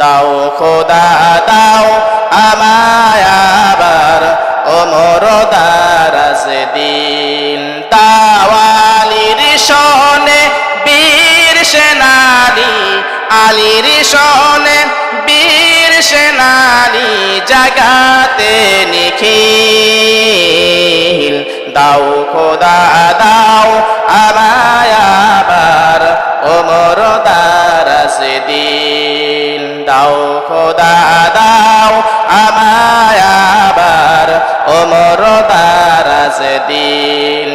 দাও, খোদা দাও, আমায় আবার ওমর দারাজ দিন তাওয়ালির শোনে বীর সেনানি, আলির শোনে বীর সেনানি জাগাতে নিখিল। দাও, খোদা দাও, আমায় আবার ওমর দারাজ দিন দাও, খোদা দাও, আমায় আবার ওমর দারাজ দিন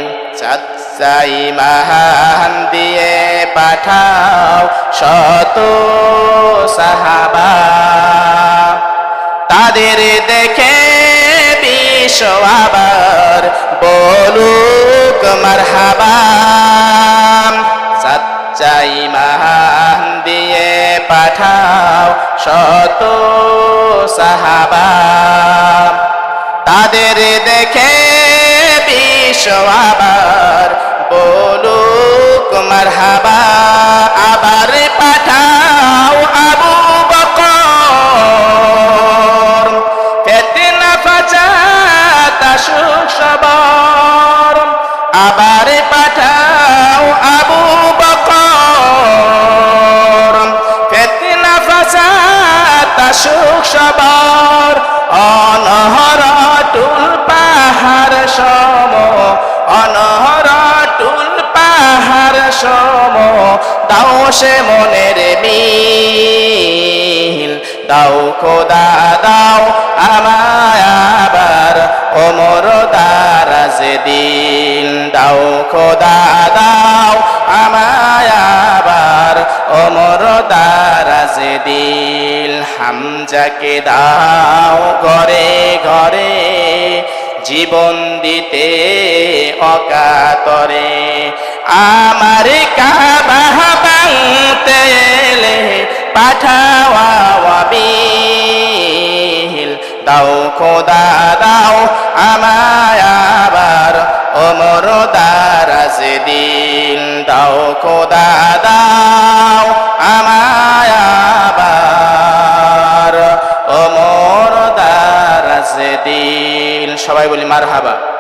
চাই মাহান দিয়ে পাঠাও শত সাহাবা। তাদের দেখে বিশ্ব আবার বলুক মারহাবা। সচ্চাই মাহান দিয়ে পাঠাও শত সাহাবা। তাদের দেখে বিশ্ব আবার বলুক মারহাবা আবার পাঠাও দাও সে মনের মিল। দাও খোদা, দাও আমায় আবার ওমর দারাজ দিন দাও খোদা, দাও আমায় আবার ওমর দারাজ দিল হামজাকে দাও ঘরে ঘরে জীবন দিতে অকাতরে। আমার কাবা বাংতে এলে পাঠাওয়া বিল দাও খোদা, দাও আমায় আবার ওমর দারাজ দিন। দাও খোদা, দাও আমায় আবার ওমর দারাজ দিন। সবাই বলি মার হাবা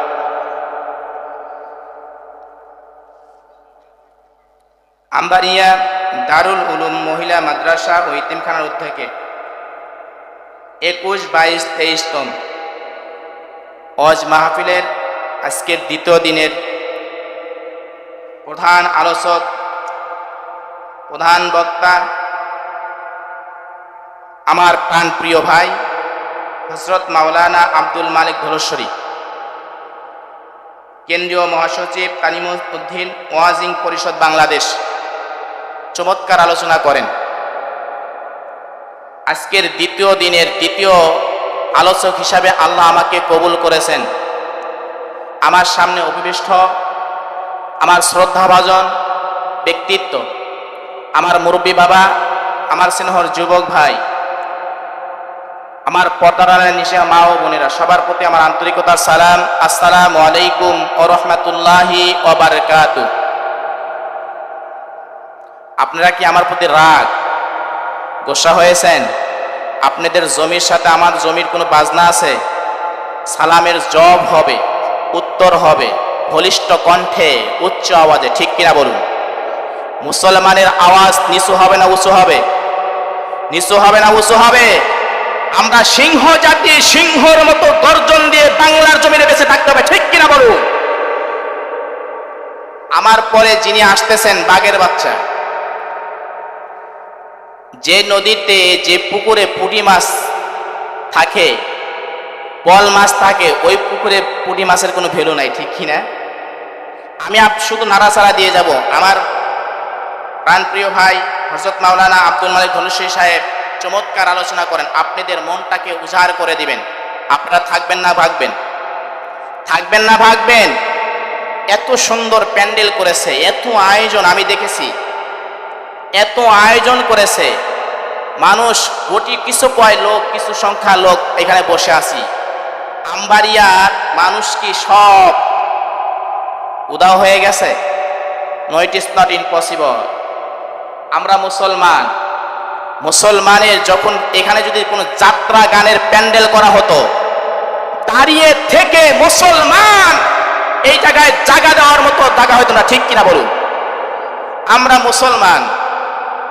আম্বারিয়া দারুল উলুম মহিলা মাদ্রাসা ও ইতিমখানার উদ্যোগে একুশ বাইশ তেইশতম অজ মাহফিলের আজকের দ্বিতীয় দিনের প্রধান আলোচক, প্রধান বক্তা আমার প্রাণ প্রিয় ভাই হজরত মাওলানা আব্দুল মালিক ধরশ্বরী কেন্দ্রীয় মহাসচিব তানিমুল উদ্দিন ওয়াজিং পরিষদ বাংলাদেশ। চমৎকার আলোচনা করেন। আজকের দ্বিতীয় দিনের দ্বিতীয় আলোচক হিসাবে আল্লাহ আমাকে কবুল করেছেন। আমার সামনে অভিবিষ্ট, আমার শ্রদ্ধাভাজন ব্যক্তিত্ব, আমার মুরব্বী বাবা, আমার স্নেহর যুবক ভাই, আমার পর্দারানের নিশে মা ও বোনেরা, সবার প্রতি আমার আন্তরিকতার সালাম, আসসালামু আলাইকুম ও রহমতুল্লাহি ওবারকাতু আপনারা কি আমার প্রতি রাগ, গোসা হয়েছেন? আপনাদের জমির সাথে আমার জমির কোনো বাজনা আছে? সালামের জব হবে, উত্তর হবে বলিষ্ঠ কণ্ঠে, উচ্চ আওয়াজে, ঠিক কিনা বলুন? মুসলমানের আওয়াজ নিচু হবে না উঁচু হবে? নিচু হবে না উঁচু হবে? আমরা সিংহ জাতি, সিংহর মতো গর্জন দিয়ে বাংলার জমিনে বেঁচে থাকতে হবে, ঠিক কিনা বলুন? আমার পরে যিনি আসতেছেন, বাঘের বাচ্চা যে নদীতে যে পুকুরে পুঁটি মাছ থাকে, বল মাছ থাকে, ওই পুকুরে পুঁটি মাছের কোনো ভ্যালু নাই, ঠিক কি না? আমি শুধু নাড়াচাড়া দিয়ে যাব। আমার প্রাণপ্রিয় ভাই হজরত মাওলানা আব্দুল মালিক ধনুশ্রী সাহেব চমৎকার আলোচনা করেন। আপনাদের মনটাকে উজাড় করে দিবেন। আপনারা থাকবেন না, ভাগবেন। থাকবেন না, ভাগবেন। এত সুন্দর প্যান্ডেল করেছে, এত আয়োজন আমি দেখেছি। এত আয়োজন করেছে। মানুষ কোটি কিছু কয় লোক, কিছু সংখ্যা লোক এখানে বসে আছি। আম্বারিয়ার মানুষ কি সব উদাও হয়ে গেছে? No it is not impossible আমরা মুসলমান। মুসলমানের যখন এখানে যদি কোনো যাত্রা গানের প্যান্ডেল করা হতো, দাঁড়িয়ে থেকে মুসলমান এই জায়গায় জায়গা দেওয়ার মতো জায়গা হতো না, ঠিক কিনা বলুন? আমরা মুসলমান।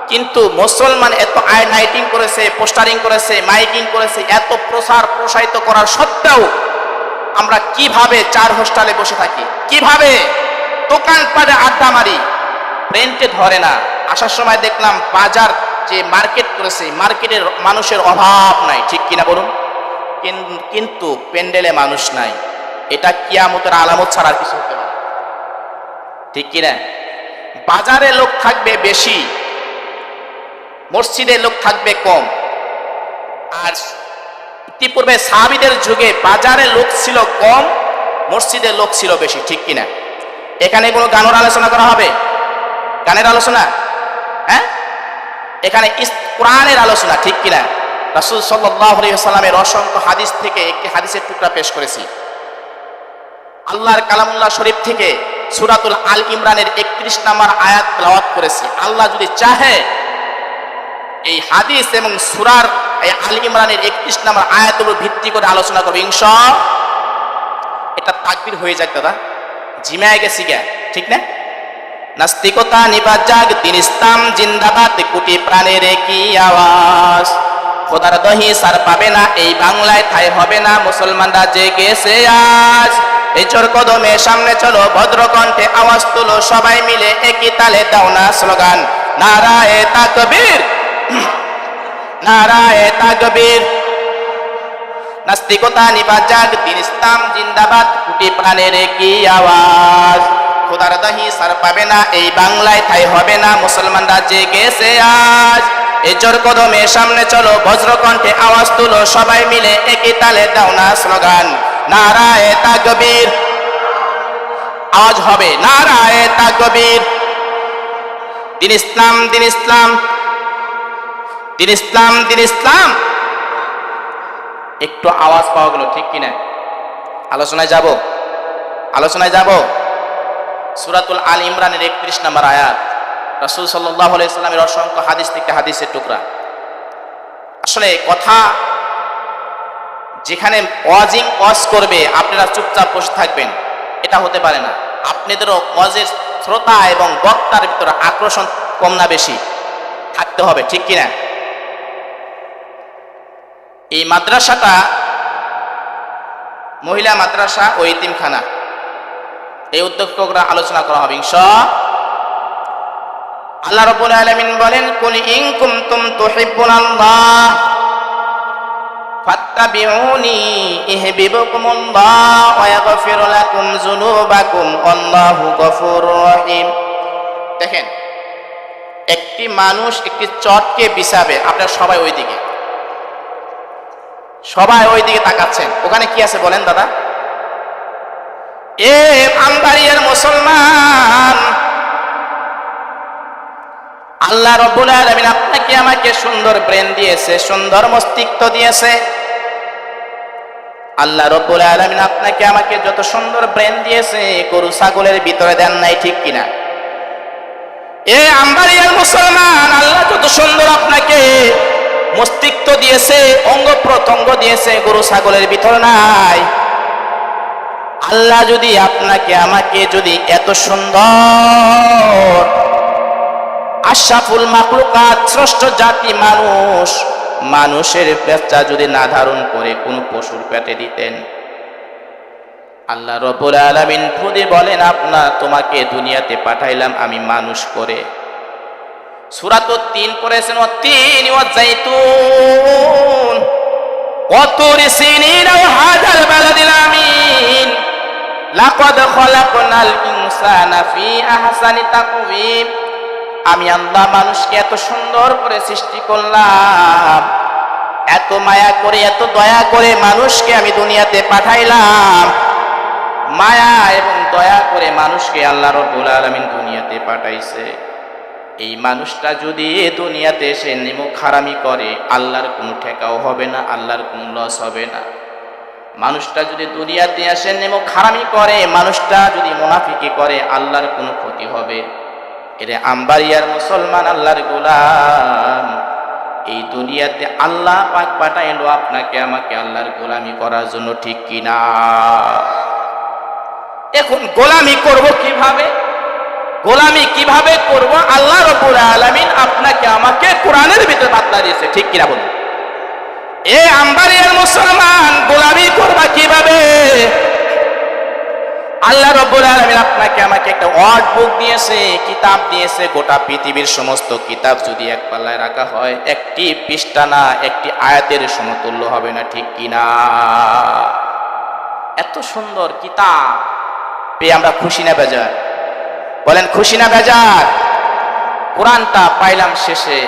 কিন্তু মুসলমান এত নাইটিং করেছে, পোস্টারিং করেছে, মাইকিং করেছে, এত প্রসার প্রসারিত করার সত্ত্বেও আমরা কীভাবে চার হোস্টেলে বসে থাকি? কীভাবে? দোকানপাটে আড্ডা মারি। প্রেন্টে ধরে না। আসার সময় দেখলাম বাজার যে মার্কেট করেছে, মার্কেটের মানুষের অভাব নাই। ঠিক কিনা বলুন? কিন- কিন্তু প্যান্ডেলে মানুষ নাই। এটা কিয়ামতের আলামত ছাড়া কিছু হতে পারে। ঠিক কিনা? বাজারে লোক থাকবে বেশি। মসজিদে লোক থাকবে কম। আর ইতিপূর্বে সাহাবিদের যুগে বাজারে লোক ছিল কম মসজিদে লোক ছিল বেশি, ঠিক কিনা? এখানে কোনো গানের আলোচনা করা হবে? গানের আলোচনা? হ্যাঁ? এখানে কোরআনের আলোচনা, ঠিক কিনা? রাসুল সাল্লামের অসংখ্য হাদিস থেকে একটি হাদিসের টুকরা পেশ করেছি। আল্লাহর কালামুল্লাহ শরীফ থেকে সুরাতুল আল ইমরানের একত্রিশ নাম্বার আয়াত তেলাওয়াত করেছি। আল্লাহ যদি চাহে এই হাদিস এবং সুরার এই আল ইমরানের একত্রিশ নাম্বার আয়াতের ভিত্তি করে আলোচনা করব ইনশা এটা তাকবির হয়ে যাক, দাদা। জিমায় গেছি গে, ঠিক না? নাস্তিকতা নিবাদ যাক, দিন ইসলাম জিন্দাবাদ, কোটি প্রাণের কি আওয়াজ? খোদার দহি সার পাবে না, এই বাংলায় ঠাই হবে না, মুসলমানরা যে জেগেছে আজ। এই চোর কদমে সামনে চলো ভদ্রকণ্ঠে আওয়াজ তুলো, সবাই মিলে একই তালে দাও না স্লোগান। নারায়ে তাকবীর। নারায়ে তাকবীর নাস্তিকতা ইসলাম জিন্দাবাদ, কোটি প্রাণের কি আওয়াজ? খোদার দাহি সার পাবে না, এই বাংলায় হবে না, মুসলমানরা আজ। কদমে সামনে চলো, বজ্রকণ্ঠে আওয়াজ তুলো, সবাই মিলে একই তালে দাও না স্লোগান। নারায়ে তাকবীর আওয়াজ হবে, নারায়ে তাকবীর দিন ইসলাম দিন ইসলাম। দিন ইসলাম দিন ইসলাম। একটু আওয়াজ পাওয়া গেল, ঠিক কিনা? আলোচনায় যাব? আলোচনায় যাব? সুরাতুল আল ইমরানের একত্রিশ নম্বর আয়াত। রসুল সাল্লাহ অসংখ্য হাদিস থেকে হাদিসের টুকরা। আসলে কথা যেখানে ওয়াজিং ওয়াজ করবে, আপনারা চুপচাপ বসে থাকবেন। এটা হতে পারে না। আপনাদেরও ওয়াজের শ্রোতা এবং বক্তার ভিতরে আকর্ষণ কম না বেশি। থাকতে হবে, ঠিক কিনা? এই মাদ্রাসাটা মহিলা মাদ্রাসা ও ইতিমখানা এই উদ্যোক্তরা আলোচনা করা হবে আল্লাহ রাব্বুল আলামিন বলেন, কুল ইয়াগফির লাকুম যুনুবাকুম আল্লাহু রহিম। দেখেন, একটি মানুষ একটি চটকে বিছাবে, আপনারা সবাই ওইদিকে। সবাই ওই দিকে তাকাচ্ছেন। ওখানে কি আছে বলেন দাদা? এ আমবাড়িয়ার মুসলমান, আল্লাহ রব্বুল আলামিন আপনাকে আমাকে সুন্দর ব্রেন দিয়েছে, সুন্দর মস্তিষ্ক দিয়েছে। আল্লাহ রব্বুল আলামিন আপনাকে আমাকে যত সুন্দর ব্রেন দিয়েছে, গরু, ছাগলের ভিতরে দেন নাই ঠিক কিনা? এ আমবাড়িয়ার মুসলমান, আল্লাহ যত সুন্দর আপনাকে মস্তিষ্ক দিয়েছে, অঙ্গ প্রত্যঙ্গ দিয়েছে, গরু ছাগলের ভিতর নাই। আল্লাহ যদি আপনাকে, আমাকে যদি এত সুন্দর আশাফুল মাকলুকাত শ্রেষ্ঠ জাতি মানুষ, মানুষের পেঁচা যদি না ধারণ করে কোন পশুর পেটে দিতেন, আল্লাহ রব্বুল আলামিন খুদে বলেন, আপনার তোমাকে দুনিয়াতে পাঠাইলাম আমি মানুষ করে। সুরাত তিন পড়েছেন ও তিন ও জাইতুন وطور سنين وهذا البلد الأمين لقد خلقنا الإنسان في أحسن تقويم আমি আল্লাহ মানুষকে এত সুন্দর করে সৃষ্টি করলাম এত মায়া করে এত দয়া করে মানুষকে আমি দুনিয়াতে পাঠাইলাম মায়া এবং দয়া করে মানুষকে আল্লাহ রব্বুল আলামিন দুনিয়াতে পাঠাইছে এই মানুষটা যদি দুনিয়াতে এসে নিমুখ খারামি করে, আল্লাহর কোনো ঠেকাও হবে না, আল্লাহর কোনো লস হবে না। মানুষটা যদি দুনিয়াতে আসে নিমুখ খারামি করে, মানুষটা যদি মুনাফিকি করে, আল্লাহর কোনো ক্ষতি হবে। এরে আম্বারিয়ার মুসলমান, আল্লাহর গোলাম, এই দুনিয়াতে আল্লাহ পাক পাঠাইলো আপনাকে, আমাকে আল্লাহর গোলামি করার জন্য ঠিক কিনা? এখন গোলামি করব কীভাবে? গোলামি কীভাবে করব? আল্লাহ রব্বুল আলামিন আপনাকে আমাকে কোরআনের ভিতরে বাতলা দিয়েছে। ঠিক কিনা বলুন? এ আম্বারিয়ার মুসলমান, গোলামি করবা কীভাবে? আল্লাহ রব্বুল আলামিন আপনাকে আমাকে একটা ওয়ার্ড বুক দিয়েছে, কিতাব দিয়েছে। গোটা পৃথিবীর সমস্ত কিতাব যদি এক পাল্লায় রাখা হয়, একটি পৃষ্ঠা না একটি আয়াতের সমতুল্য হবে না, ঠিক কিনা? এত সুন্দর কিতাব। পেয়ে আমরা খুশি না, বেজার। বলেন, খুশি না বেজার কোরআনটা পাইলাম শেষে।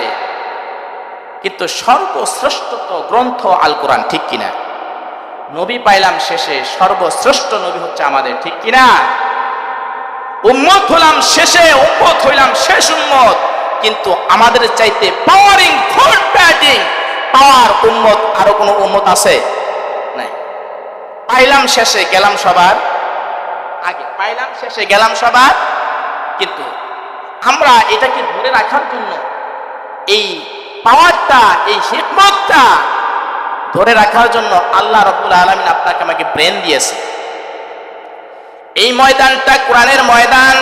কিন্তু সর্বশ্রেষ্ঠত গ্রন্থ আল কোরআন, ঠিক কিনা? নবী পাইলাম শেষে, সর্বশ্রেষ্ঠ নবী হচ্ছে আমাদের, ঠিক কিনা? উম্মত হলাম শেষে, উম্মত হইলাম শেষ উম্মত। কিন্তু আমাদের চাইতে পাওয়ারিং ফুড ব্যাটিং পাওয়ার উম্মত আরও কোনো উম্মত আছে? নাই। পাইলাম শেষে, গেলাম সবার আগে। পাইলাম শেষে, গেলাম সবার কিন্তু আমরা এটাকে ধরে রাখার জন্য এই পাওয়ারটা, এই হিকমতটা ধরে রাখার জন্য আল্লাহ রব্বুল আলমিন আপনাকে আমাকে ব্রেন দিয়েছে। এই ময়দানটা কোরআনের ময়দান,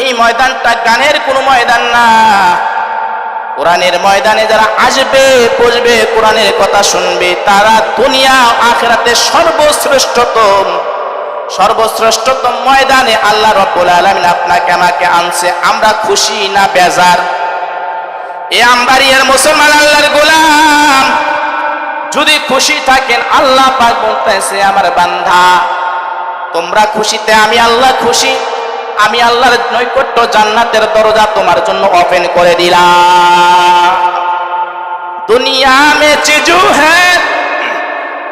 এই ময়দানটা গানের কোনো ময়দান না। কোরআনের ময়দানে যারা আসবে বসবে কোরআনের কথা শুনবে, তারা দুনিয়া আখেরাতে সর্বশ্রেষ্ঠতম সর্বশ্রেষ্ঠতম ময়দানে আল্লাহ রব্বুল আলমিন আপনাকে, আমাকে আনছে। আমরা খুশি না বেজার? এ আম্বারিয়ার মুসলমান আল্লাহর গোলাম। যদি খুশি থাকেন, আল্লাহ পাক বলতেছে, আমার বান্ধা তোমরা খুশিতে, আমি আল্লাহ খুশি। আমি আল্লাহর নৈকট্য জান্নাতের দরজা তোমার জন্য ওপেন করে দিলাম। দুনিয়া মে চিজু হ্যাঁ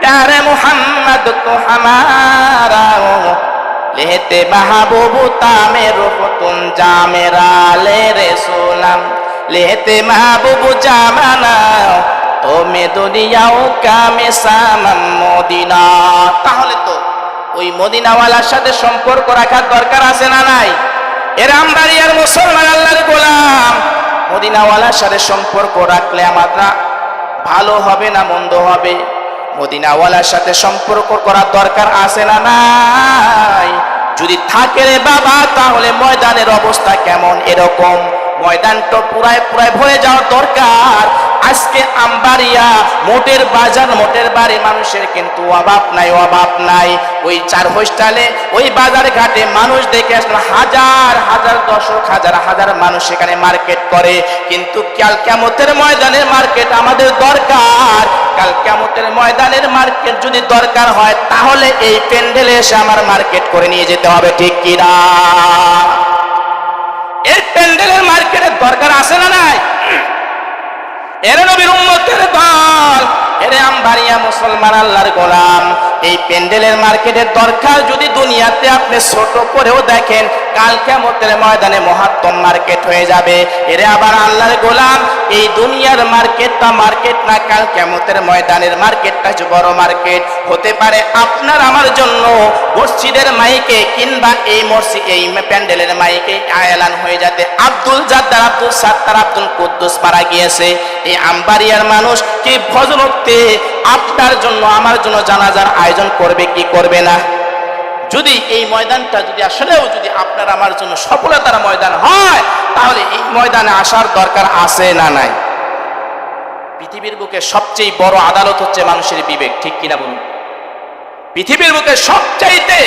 সরকার মোহাম্মদ তো হামারা লেহতে মাহবুবু তামের ফতুন জামেরা লে রে সোনাম। লেহতে মাহবুবু জামানা তোমে দুনিয়াও কামে সামাম মদিনা। তাহলে তো ওই মদিনাওয়ালার সাথে সম্পর্ক রাখার দরকার আছে না নাই? এর আমদারিয়ার মুসলমান আল্লাহর গোলাম। মদিনাওয়ালার সাথে সম্পর্ক রাখলে আমরা ভালো হবে না মন্দ হবে? মদিনাওয়ালার সাথে সম্পর্ক করার দরকার আছে না নাই? যদি থাকে রে বাবা, তাহলে ময়দানের অবস্থা কেমন এরকম? ময়দানটা পুরায় পুরায় ভরে যাওয়ার দরকার। আজকে আমবাড়িয়া মোটের বাজার, মোটের বাড়ি মানুষের কিন্তু অভাব নাই অভাব নাই। ওই চার হোস্টালে, ওই বাজার ঘাটে মানুষ দেখে আসলে, হাজার হাজার দশক, হাজার হাজার মানুষ সেখানে মার্কেট করে। কিন্তু কাল কেমতের ময়দানের মার্কেট আমাদের দরকার। কাল কেমতের ময়দানের মার্কেট যদি দরকার হয়, তাহলে এই প্যান্ডেলে এসে আমার মার্কেট করে নিয়ে যেতে হবে, ঠিক কিনা এই প্যান্ডেলের মার্কেটের দরকার আছে না নাই? এর নবীর উম্মতের দল এরে আমবাড়িয়া মুসলমান আল্লাহর গোলাম, এই প্যান্ডেলের মার্কেটের দরকার যদি দুনিয়াতে আপনি ছোট করেও দেখেন, কাল কেমতের ময়দানে মহাত্তম মার্কেট হয়ে যাবে। এরে আবার আল্লাহর গোলাম, এই দুনিয়ার মার্কেটটা মার্কেট না, কাল কেমতের ময়দানের মার্কেটটা বড় মার্কেট। হতে পারে আপনার আমার জন্য মসজিদের মাইকে কিংবা এই মসজিদ এই প্যান্ডেলের মাইকে আয়ালান হয়ে যাতে আব্দুল জাদ্দার আব্দুল সাত্তার আব্দুল কুদ্দুস মারা গিয়েছে। এই আম্বারিয়ার মানুষ কি ভজনতে আপনার জন্য, আমার জন্য জানাজার আয়োজন করবে কি করবে না? যদি এই ময়দানটা যদি আসলেও যদি আপনার আমার জন্য সফলতার ময়দান হয়, তাহলে এই ময়দানে আসার দরকার আছে না নাই? পৃথিবীর বুকে সবচেয়ে বড় আদালত হচ্ছে মানুষের বিবেক, ঠিক কিনা বলুন? পৃথিবীর বুকে সবচাইতে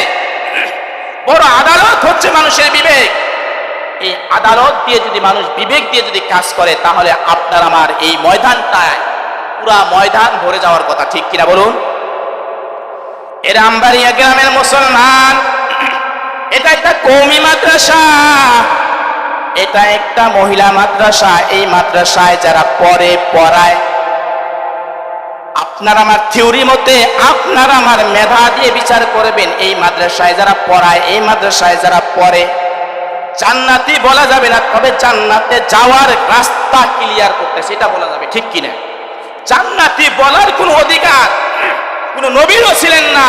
বড় আদালত হচ্ছে মানুষের বিবেক। এই আদালত দিয়ে যদি মানুষ বিবেক দিয়ে যদি কাজ করে, তাহলে আপনার আমার এই ময়দানটায় পুরা ময়দান ভরে যাওয়ার কথা, ঠিক কিনা বলুন? এরা আমবাড়িয়া গ্রামের মুসলমান, এটা একটা কৌমি মাদ্রাসা, এটা একটা মহিলা মাদ্রাসা। এই মাদ্রাসায় যারা পড়ে, পড়ায়, আপনার আমার থিওরি মতে, আপনার আমার মেধা দিয়ে বিচার করবেন। এই মাদ্রাসায় যারা পড়ায়, এই মাদ্রাসায় যারা পড়ে, জান্নাতি বলা যাবে না, তবে জান্নাতে যাওয়ার রাস্তা ক্লিয়ার করতে, সেটা বলা যাবে, ঠিক কিনা? জান্নাতি বলার কোনো অধিকার। কোন নবীরও ছিলেন না,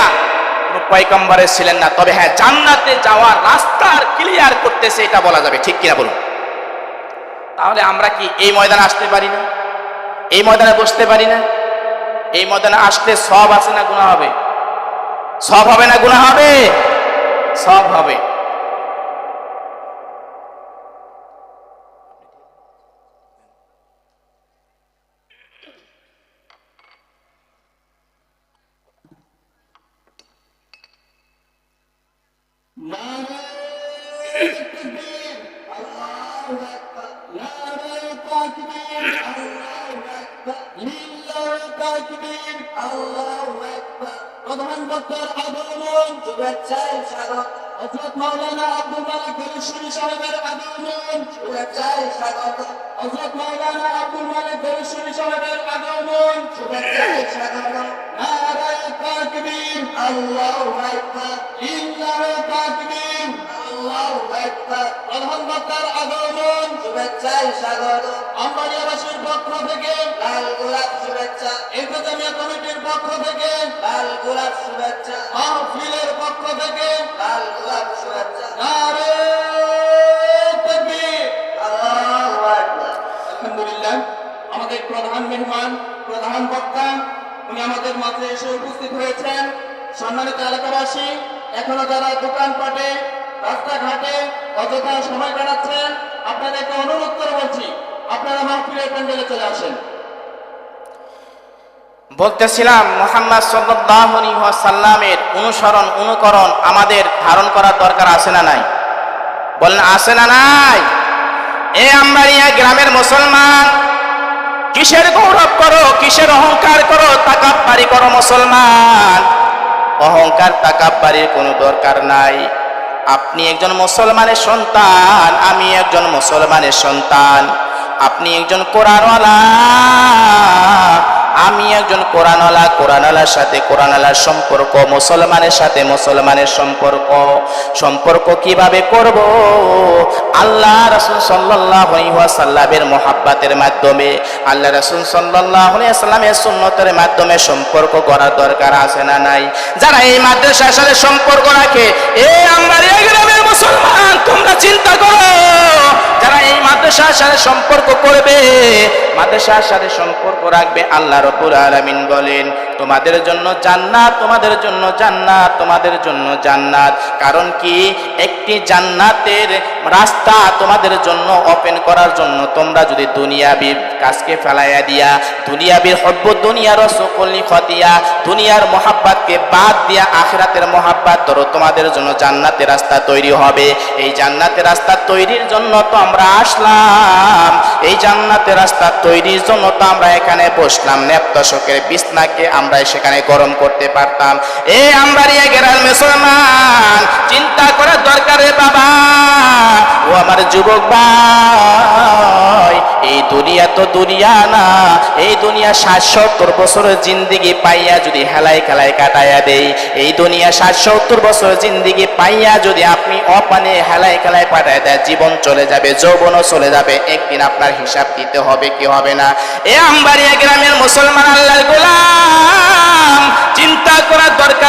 কোন পয়গম্বরের ছিলেন না। তবে হ্যাঁ জান্নাতে যাওয়ার রাস্তা আর ক্লিয়ার করতেছে, এটা বলা যাবে। ঠিক কিনা বলুন? তাহলে আমরা কি এই ময়দানে আসতে পারি না? এই ময়দানে বসতে পারি না? এই ময়দানে আসলে সব আছে না গুণা হবে? সব হবে না গুণা হবে? সব হবে। প্রধান বক্তার আগমন শুভেচ্ছায় স্বাগত হজরত মাওলানা আব্দুল মালিক গরিশ্বরী সাহেবের আগমন শুভেচ্ছায় স্বাগত হজরত মাওলানা আব্দুল মালিক গরিশ্বরী সাহেবের আগমন শুভেচ্ছায় স্বাগত তাকবীর, আল্লাহু আকবার। ইল্লাহু তাকবীর, আল্লাহু আকবার। প্রধান বক্তার আগমন শুভেচ্ছায় স্বাগত। আম্বালিয়াবাসীর পক্ষ থেকে লাল গোলাপ শুভেচ্ছা। ইন্তেজামিয়া কমিটির পক্ষ থেকে লাল গোলাপ শুভেচ্ছা। মাহফিলের আমাদের এসে উপস্থিত হয়েছেন সম্মানিত এলাকাবাসী, এখনও যারা দোকানপাটে, রাস্তাঘাটে অযথা সময় কাটাচ্ছেন, আপনাদেরকে অনুরোধ করে বলছি, আপনারা মাহফিলের প্যান্ডেলে চলে আসেন। বলতেছিলাম, মোহাম্মদ সাল্লামের অনুসরণ, অনুকরণ আমাদের ধারণ করার দরকার আছে না নাই? বলেন আছে না নাই? এ আমবাড়িয়া গ্রামের মুসলমান। কিসের গৌরব করো, কিসের অহংকার করো, তাকাব্বারি করো মুসলমান। অহংকার, তাকাব্বারির কোনো দরকার নাই। আপনি একজন মুসলমানের সন্তান, আমি একজন মুসলমানের সন্তান। আপনি একজন কোরআনওয়ালা আমি একজন কোরআনওয়ালা, কোরআনওয়ালার সাথে কোরআনওয়ালার সম্পর্ক, মুসলমানের সাথে মুসলমানের সম্পর্ক। সম্পর্ক কীভাবে করব? আল্লাহ রাসূল ওয়াসাল্লামের মোহাব্বতের মাধ্যমে, আল্লাহ রাসূল ওয়াসাল্লামের সুন্নতের মাধ্যমে সম্পর্ক করার দরকার আছে না নাই? যারা এই মাদ্রাসার সাথে সম্পর্ক রাখে, এ আমার এই গ্রামের মুসলমান, তোমরা চিন্তা করো। যারা এই মাদ্রাসার সাথে সম্পর্ক করবে মাদ্রাসার সাথে সম্পর্ক রাখবে আল্লাহ রব্বুল আলামিন বলেন। তোমাদের জন্য জান্নাত, তোমাদের জন্য জান্নাত, তোমাদের জন্য জান্নাত। কারণ কি? একটি জান্নাতের রাস্তা তোমাদের জন্য ওপেন করার জন্য তোমরা যদি দুনিয়াবি কাজকে ফেলাইয়া দিয়া দুনিয়াবির হব্ব, দুনিয়ার সকলি খতিয়া, দুনিয়ার মহাব্বাতকে বাদ দিয়া আখরাতের মহাব্বাত ধরো, তোমাদের জন্য জান্নাতের রাস্তা তৈরি হবে। এই জান্নাতের রাস্তা তৈরির জন্য তো আমরা আসলাম। জান্নাতের রাস্তা তৈরির জন্য তো আমরা এখানে বসলাম। নেপ্তশকের বিছনাকে আমরা সেখানে গরম করতে পারতাম। এ আমরা গেরাল মুসলমান, চিন্তা করার দরকার বাবা। ও আমার যুবক ভাই, এই দুনিয়া তো দুনিয়া না। এই দুনিয়া ষাট সত্তর বছরের জিন্দিগি পাইয়া যদি হেলায় খেলায় কাটাইয়া দেই, এই দুনিয়া ষাট সত্তর বছরের জিন্দিগি পাইয়া যদি আপনি অপানে হেলায় খেলায় পাঠায় দেয় জীবন চলে যাবে, যৌবনও চলে যাবে। একদিন আপনার হিসাব দিতে হবে কি হবে না? এ আমবাড়িয়া গ্রামের মুসলমান আল্লাহ গোলাম, চিন্তা করার দরকার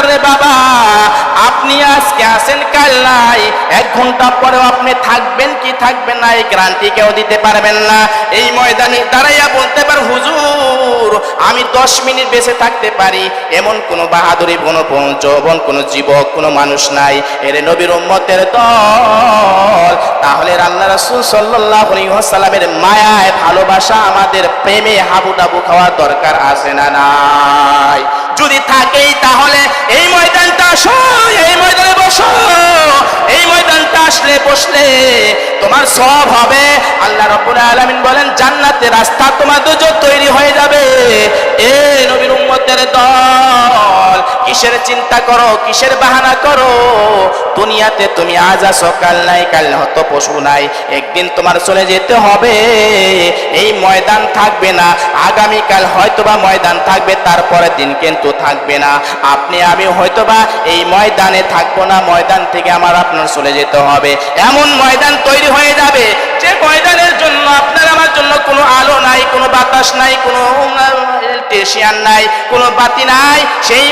আসেন কাল নাই। এক ঘণ্টা পরেও আপনি থাকবেন কি থাকবেন না, এই গ্রান্তি কেউ দিতে পারবেন না। এই ময়দানে দাঁড়াইয়া বলতে পার, হুজুর, আমি দশ মিনিট বেঁচে থাকতে পারি। এমন কোনো বাহাদুরি, কোনো যৌবন কোনো যুবক, কোনো মানুষ নাই। এর নবীর উম্মতের দল। তাহলে আল্লাহ রাসূল সাল্লাল্লাহু আলাইহি ওয়াসাল্লামের মায়ায়, ভালোবাসা আমাদের প্রেমে হাবু ডাবু খাওয়ার দরকার আছে না নাই? যদি থাকেই তাহলে এই ময়দানটা আসো এই ময়দানে বসো এই ময়দানটা আসলে বসলে তোমার সব হবে। আল্লাহ রব্বুল আলামিন বলেন জান্নাতে রাস্তা তোমার জন্য তৈরি হয়ে যাবে। এ নবীর উম্মতের দল। কিসের চিন্তা করো, কিসের বাহানা করো? দুনিয়াতে তুমি আজ আসো কাল নাই, কাল হয়তো পশু নাই। একদিন তোমার চলে যেতে হবে, এই ময়দান থাকবে না। আগামীকাল হয়তোবা ময়দান থাকবে, তারপরের দিন কিন্তু থাকবে না। আপনি, আমি হয়তোবা এই ময়দানে থাকব না, ময়দান থেকে আমার আপনার চলে যেতে হবে। এমন ময়দান তৈরি হয়ে যাবে, যে ময়দানের জন্য আপনার, আমার জন্য কোনো আলো নাই, কোনো বাতাস নাই, কোনো ইলেকট্রিশিয়ান নাই, কোনো বাতি নাই। সেই